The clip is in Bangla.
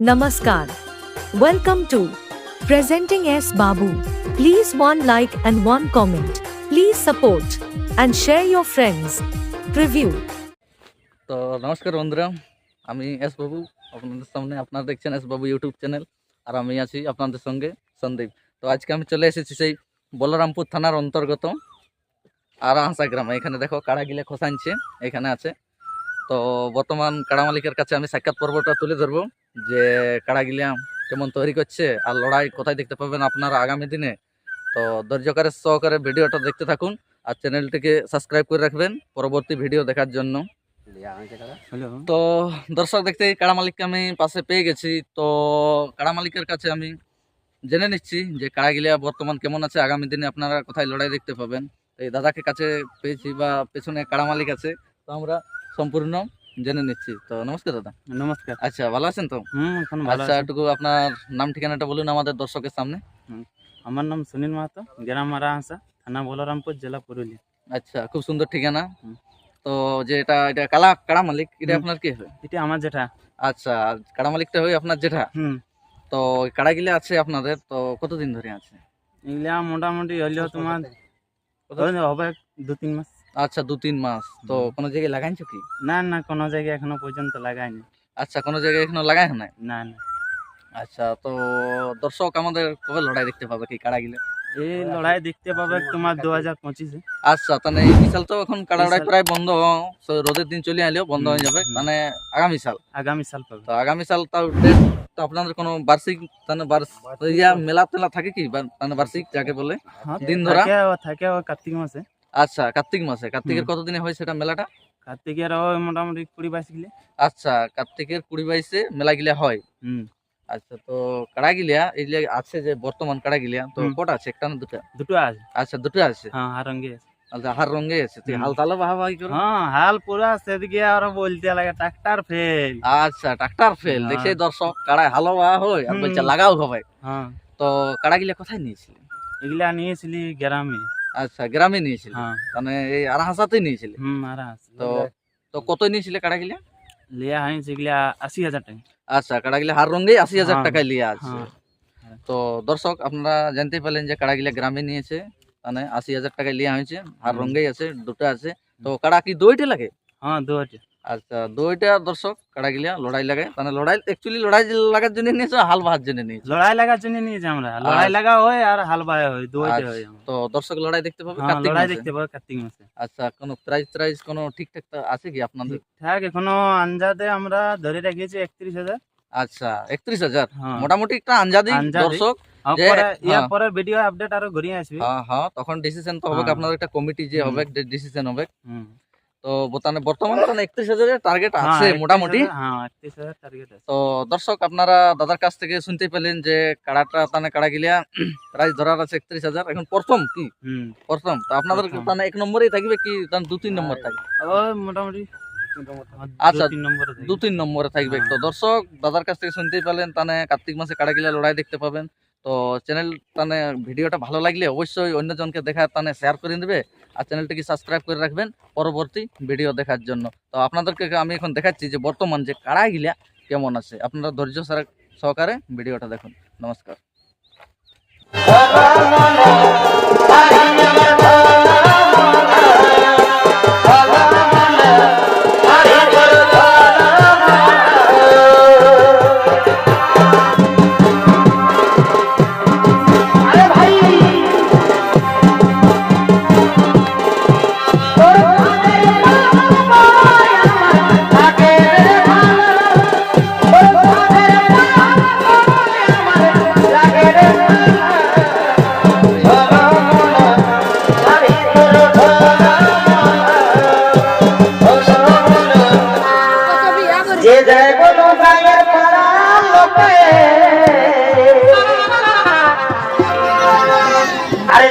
Namaskar. Welcome to Presenting S. Babu. Please one like and one comment. Please support and share your friends. Preview. তো নমস্কার বন্ধুরা, আমি এস বাবু আপনাদের সামনে আপনারা দেখছেন এস বাবু ইউটিউব চ্যানেল আর আমি আছি আপনাদের সঙ্গে সন্দীপ তো আজকে আমি চলে এসেছি সেই বলরামপুর থানার অন্তর্গত আরাহাসা গ্রামে এখানে দেখো কাড়াগিলা খসানছে এখানে আছে তো বর্তমান কাড়া মালিকের কাছে আমি সাক্ষাৎ পর্বটা তুলে ধরবো যে কাড়াগিলা কেমন তৈরি করছে আর লড়াই কোথায় দেখতে পাবেন আপনারা আগামী দিনে। তো ধৈর্যকারের সহকারে ভিডিওটা দেখতে থাকুন আর চ্যানেলটিকে সাবস্ক্রাইব করে রাখবেন পরবর্তী ভিডিও দেখার জন্য। তো দর্শক দেখতে কাড়া মালিককে আমি পাশে পেয়ে গেছি। তো কাড়া মালিকের কাছে আমি জেনে নিচ্ছি যে কাড়াগিলা বর্তমান কেমন আছে আগামী দিনে আপনারা কোথায় লড়াই দেখতে পাবেন। এই দাদাকে কাছে পেয়েছি বা পেছনে কাড়া মালিক আছে তো আমরা সম্পূর্ণ জেনে নিচ্ছি। তো নমস্কার দাদা। নমস্কার। আচ্ছা ভালো আছেন তো? হুম এখন ভালো আচ্ছা একটু আপনার নাম ঠিকানাটা বলুন আমাদের দর্শকের সামনে। আমার নাম সুনীল মাহাতো গ্রাম মারাহাসা থানা বলরামপুর জেলা পুরুলিয়া। আচ্ছা খুব সুন্দর ঠিকানা। তো যে এটা এটা কালা কাড়া মালিক এটা আপনার কি হয় এটা আমার যেটা আচ্ছা কাড়া মালিকটা হয় আপনার জেঠা? হুম। তো ওই কাড়াগিলা আছে আপনাদের তো কতদিন ধরে আছে? এগুলা মোটামুটি হইলেও তোমার? হবে দু তিন মাস। আচ্ছা দু তিন মাস। তো। কোনো জায়গায় লাগাইছো কি? না না কোনো জায়গায় এখনও পর্যন্ত লাগাইনি। আচ্ছা কোনো জায়গায় এখনও লাগাই নাই? না না। আচ্ছা তো দর্শক আমাদের কবে লড়াই দেখতে পাবে কি কাড়াগিলা এই লড়াই দেখতে পাবে তোমার দু হাজার পঁচিশে। আচ্ছা তাহলে এই বিশাল তো এখন কাড়া লড়াই প্রায় বন্ধ রোদের দিন চলে আইলেও বন্ধ হয়ে যাবে। মানে আগামী সাল। আগামী সাল পাবে। তো আগামী সাল তাও তো আপনাদের কোনো বার্ষিক মানে মেলা টেলা থাকে কি? মানে বার্ষিক যাকে বলে? দিন ধরা? থাকে কার্তিক মাসে। আচ্ছা কার্তিক মাসে। কার্তিকের কতদিনে হয় সেটা মেলাটা? কার্তিকের মোটামুটি কুড়ি বাইশ গিলে। আচ্ছা কার্তিকের কুড়ি বাইশে মেলা গিলা হয়। হুম। আচ্ছা তো কাড়াগিলিয়া এই যে আছে যে বর্তমান কাড়াগিলিয়া তো কটা আছে? একটা না দুটা? দুটো আছে। আচ্ছা দুটো আছে? হ্যাঁ হারঙ্গে আছে। আচ্ছা হার রঙে আছে। তুই হাল তালে বাহাবাহি করো। হ্যাঁ হাল পুরা সেদিকে আর বলতে লাগে ট্রাক্টর ফেল। আচ্ছা ট্রাক্টর ফেল। হ্যাঁ। দেখছে দর্শক কাড়ায় হালো বাহা হয় আর বলছে লাগাও হবে হ্যাঁ। তো কাড়াগিলিয়া কোথায় নিয়েছিলি? এগুলা নিয়েছিলি গ্রামে। আচ্ছা গ্রামে নিয়েছিলি? হ্যাঁ। মানে এই আরাহাসাতেই নিয়েছিল? হুম আছে তো তো কত নিয়েছিলে কাড়াগিলিয়া লিয়া হয় সেগুলা আশি হাজার টাকা। আচ্ছা কাড়াগিলা হার রঙেই আশি হাজার হ্যাঁ। টাকায় লিয়া আছে। হ্যাঁ। তো দর্শক আপনারা জানতে পারলেন যে কাড়াগিলা গ্রামে নিয়েছে মানে আশি হাজার টাকায় লিয়া হয়েছে হার রঙে রঙেই আছে দুটো আছে। তো কাড়া কি দুইটা লাগে? হ্যাঁ দুটো আচ্ছা দইটা দর্শক কাড়াগিলা লড়াই লাগে মানে লড়াই অ্যাকচুয়ালি লড়াই লাগার জন্য নিয়েছে হাল বাহার জন্য নিয়েছে? লড়াই লাগার জন্য নিয়েছি আমরা। লড়াই আচ্ছা। লাগা হয় আর হাল বায় হয় দুটো আচ্ছা। হয়। তো দর্শক লড়াই দেখতে পাবে হ্যাঁ কার্তিক লড়াই দেখতে পাবো কার্তিক মাসে আচ্ছা কোনো প্রাইজ ট্রাইজ কোনো ঠিকঠাক আছে কি আপনাদের? ঠিকঠাক এখনও আন্দাজে আমরা ধরে রেখেছি একত্রিশ হাজার। আচ্ছা একত্রিশ হাজার? হ্যাঁ। মোটামুটি একটা আঞ্জাদি। দর্শক পরে হ্যাঁ। পরের ভিডিও আপডেট আরও ঘুরিয়ে আসবে। হ্যাঁ হ্যাঁ তখন ডিসিশন তো হবে হ্যাঁ। আপনাদের একটা কমিটি যে হবে ডিসিশন হবে। তো বর্তমানে তো একত্রিশ হাজারের টার্গেট হ্যাঁ, আছে মোটামুটি। হ্যাঁ তো দর্শক আপনারা দাদার কাছ থেকে শুনতে পেলেন যে কাড়াটা তানে কাড়া গিলিয়া প্রাইস ধরার আছে একত্রিশ হাজার। এখন প্রথম কি? প্রথম। তো আপনাদের তানে এক নম্বরেই থাকবে কি? তার দু তিন নম্বর থাকবে? মোটামুটি। আচ্ছা, দু তিন নম্বরে দু তিন নম্বরে থাকবে। হ্যাঁ। তো দর্শক দাদার কাছ থেকে শুনতেই পেলেন তানে কার্তিক মাসে কাড়া গিলা লড়াই দেখতে পাবেন। তো চ্যানেল তানে ভিডিওটা ভালো লাগলে অবশ্যই অন্যজনকে দেখা তানে শেয়ার করে দেবে আর চ্যানেলটিকে সাবস্ক্রাইব করে রাখবেন পরবর্তী ভিডিও দেখার জন্য। তো আপনাদেরকে আমি এখন দেখাচ্ছি যে বর্তমান যে কাড়াগিলা কেমন আছে। আপনারা ধৈর্য সহকারে ভিডিওটা দেখুন। নমস্কার।